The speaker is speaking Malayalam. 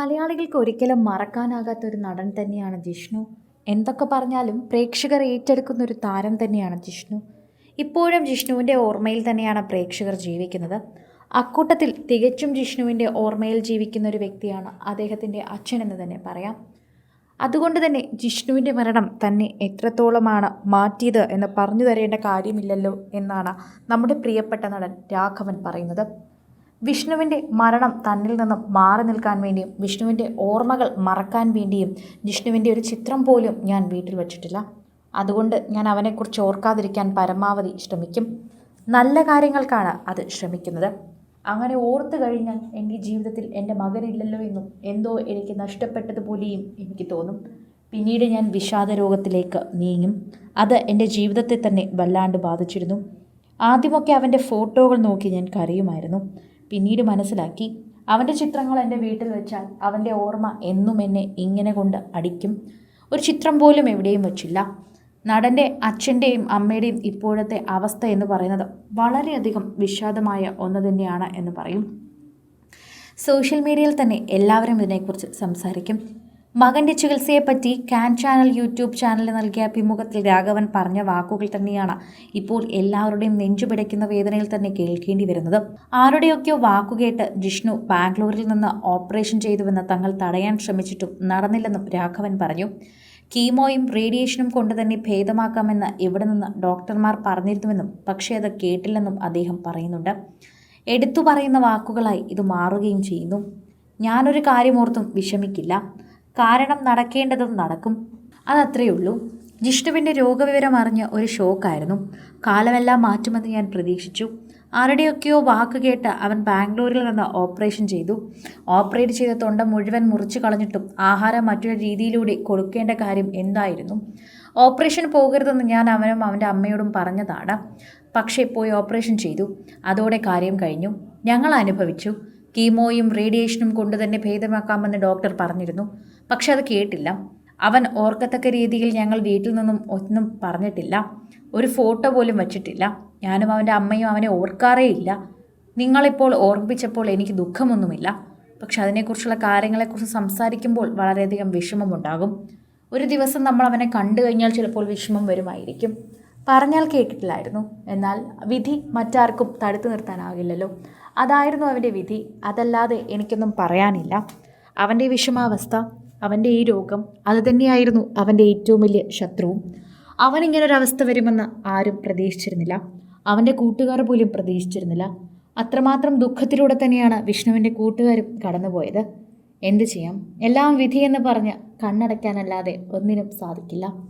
മലയാളികൾക്ക് ഒരിക്കലും മറക്കാനാകാത്ത ഒരു നടൻ തന്നെയാണ് ജിഷ്ണു. എന്തൊക്കെ പറഞ്ഞാലും പ്രേക്ഷകർ ഏറ്റെടുക്കുന്ന ഒരു താരം തന്നെയാണ് ജിഷ്ണു. ഇപ്പോഴും ജിഷ്ണുവിന്റെ ഓർമ്മയിൽ തന്നെയാണ് പ്രേക്ഷകർ ജീവിക്കുന്നത്. അക്കൂട്ടത്തിൽ തികച്ചും ജിഷ്ണുവിന്റെ ഓർമ്മയിൽ ജീവിക്കുന്ന ഒരു വ്യക്തിയാണ് അദ്ദേഹത്തിന്റെ അച്ഛൻ എന്ന് തന്നെ പറയാം. അതുകൊണ്ട് തന്നെ ജിഷ്ണുവിന്റെ മരണം തന്നെ എത്രത്തോളമാണ് മാറ്റിയത് എന്ന് പറഞ്ഞു തരേണ്ട കാര്യമില്ലല്ലോ എന്നാണ് നമ്മുടെ പ്രിയപ്പെട്ട നടൻ രാഘവൻ പറയുന്നത്. വിഷ്ണുവിന്റെ മരണം തന്നിൽ നിന്നും മാറി നിൽക്കാൻ വേണ്ടിയും വിഷ്ണുവിന്റെ ഓർമ്മകൾ മറക്കാൻ വേണ്ടിയും വിഷ്ണുവിന്റെ ഒരു ചിത്രം പോലും ഞാൻ വീട്ടിൽ വച്ചിട്ടില്ല. അതുകൊണ്ട് ഞാൻ അവനെക്കുറിച്ച് ഓർക്കാതിരിക്കാൻ പരമാവധി ശ്രമിക്കും. നല്ല കാര്യങ്ങൾക്കാണ് അത് ശ്രമിക്കുന്നത്. അങ്ങനെ ഓർത്തു കഴിഞ്ഞാൽ എന്റെ ജീവിതത്തിൽ എന്റെ മകനില്ലല്ലോ എന്നും എന്തോ എനിക്ക് നഷ്ടപ്പെട്ടതുപോലെയും എനിക്ക് തോന്നും. പിന്നീട് ഞാൻ വിഷാദ രോഗത്തിലേക്ക് നീങ്ങും. അത് എന്റെ ജീവിതത്തെ തന്നെ വല്ലാണ്ട് ബാധിച്ചിരുന്നു. ആദ്യമൊക്കെ അവന്റെ ഫോട്ടോകൾ നോക്കി ഞാൻ കരയുമായിരുന്നു. പിന്നീട് മനസ്സിലാക്കി അവന്റെ ചിത്രങ്ങൾ എന്റെ വീട്ടിൽ വെച്ചാൽ അവന്റെ ഓർമ്മ എന്നും എന്നെ ഇങ്ങനെ കൊണ്ട് അടിക്കും. ഒരു ചിത്രം പോലും എവിടെയും വച്ചില്ല. നടന്റെ അച്ഛന്റെയും അമ്മയുടെയും ഇപ്പോഴത്തെ അവസ്ഥ എന്ന് പറയുന്നത് വളരെയധികം വിഷാദമായ ഒന്ന് തന്നെയാണ് എന്ന് പറയും. സോഷ്യൽ മീഡിയയിൽ തന്നെ എല്ലാവരും ഇതിനെക്കുറിച്ച് സംസാരിക്കും. മകന്റെ ചികിത്സയെപ്പറ്റി കാൻ ചാനൽ യൂട്യൂബ് ചാനലിൽ നൽകിയ അഭിമുഖത്തിൽ രാഘവൻ പറഞ്ഞ വാക്കുകൾ തന്നെയാണ് ഇപ്പോൾ എല്ലാവരുടെയും നെഞ്ചു പിടയ്ക്കുന്ന വേദനയിൽ തന്നെ കേൾക്കേണ്ടി വരുന്നത്. ആരുടെയൊക്കെയോ വാക്കുകേട്ട് ജിഷ്ണു ബാംഗ്ലൂരിൽ നിന്ന് ഓപ്പറേഷൻ ചെയ്തുവെന്ന് തങ്ങൾ തടയാൻ ശ്രമിച്ചിട്ടും നടന്നില്ലെന്നും രാഘവൻ പറഞ്ഞു. കീമോയും റേഡിയേഷനും കൊണ്ട് തന്നെ ഭേദമാക്കാമെന്ന് ഇവിടെ നിന്ന് ഡോക്ടർമാർ പറഞ്ഞിരുന്നുവെന്നും പക്ഷേ അത് കേട്ടില്ലെന്നും അദ്ദേഹം പറയുന്നുണ്ട്. എടുത്തു പറയുന്ന വാക്കുകളായി ഇത് മാറുകയും ചെയ്യുന്നു. ഞാനൊരു കാര്യമോർത്തും വിഷമിക്കില്ല. കാരണം നടക്കേണ്ടതും നടക്കും. അതത്രയേ ഉള്ളൂ ജിഷ്ണുവിന്റെ രോഗവിവരം അറിഞ്ഞ ഒരു ഷോക്കായിരുന്നു. കാലമെല്ലാം മാറ്റുമെന്ന് ഞാൻ പ്രതീക്ഷിച്ചു. ആരുടെയൊക്കെയോ വാക്ക് കേട്ട് അവൻ ബാംഗ്ലൂരിൽ നിന്ന് ഓപ്പറേഷൻ ചെയ്തു. ഓപ്പറേറ്റ് ചെയ്ത തൊണ്ട മുഴുവൻ മുറിച്ചു കളഞ്ഞിട്ടും ആഹാരം മറ്റൊരു രീതിയിലൂടെ കൊടുക്കേണ്ട കാര്യം എന്തായിരുന്നു? ഓപ്പറേഷൻ പോകരുതെന്ന് ഞാൻ അവനും അവന്റെ അമ്മയോടും പറഞ്ഞതാണ്. പക്ഷേ പോയി ഓപ്പറേഷൻ ചെയ്തു. അതോടെ കാര്യം കഴിഞ്ഞു. ഞങ്ങൾ അനുഭവിച്ചു. കീമോയും റേഡിയേഷനും കൊണ്ട് തന്നെ ഭേദമാക്കാമെന്ന് ഡോക്ടർ പറഞ്ഞിരുന്നു. പക്ഷെ അത് കേട്ടില്ല. അവൻ ഓർക്കത്തക്ക രീതിയിൽ ഞങ്ങൾ വീട്ടിൽ നിന്നും ഒന്നും പറഞ്ഞിട്ടില്ല. ഒരു ഫോട്ടോ പോലും വച്ചിട്ടില്ല. ഞാനും അവന്റെ അമ്മയും അവനെ ഓർക്കാറേയില്ല. നിങ്ങളിപ്പോൾ ഓർമ്മിപ്പിച്ചപ്പോൾ എനിക്ക് ദുഃഖമൊന്നുമില്ല. പക്ഷെ അതിനെക്കുറിച്ചുള്ള കാര്യങ്ങളെക്കുറിച്ച് സംസാരിക്കുമ്പോൾ വളരെയധികം വിഷമമുണ്ടാകും. ഒരു ദിവസം നമ്മൾ അവനെ കണ്ടു കഴിഞ്ഞാൽ ചിലപ്പോൾ വിഷമം വരുമായിരിക്കും. പറഞ്ഞാൽ കേട്ടിട്ടില്ലായിരുന്നു. എന്നാൽ വിധി മറ്റാർക്കും തടുത്തു നിർത്താനാകില്ലല്ലോ. അതായിരുന്നു അവന്റെ വിധി. അതല്ലാതെ എനിക്കൊന്നും പറയാനില്ല. അവന്റെ വിഷമാവസ്ഥ അവന്റെ ഈ രോഗം അത് തന്നെയായിരുന്നു അവന്റെ ഏറ്റവും വലിയ ശത്രുവും. അവൻ ഇങ്ങനൊരവസ്ഥ വരുമെന്ന് ആരും പ്രതീക്ഷിച്ചിരുന്നില്ല. അവന്റെ കൂട്ടുകാർ പോലും പ്രതീക്ഷിച്ചിരുന്നില്ല. അത്രമാത്രം ദുഃഖത്തിലൂടെ തന്നെയാണ് വിഷ്ണുവിന്റെ കൂട്ടുകാരും കടന്നുപോയത്. എന്ത് ചെയ്യാം? എല്ലാം വിധിയെന്ന് പറഞ്ഞ് കണ്ണടയ്ക്കാനല്ലാതെ ഒന്നിനും സാധിക്കില്ല.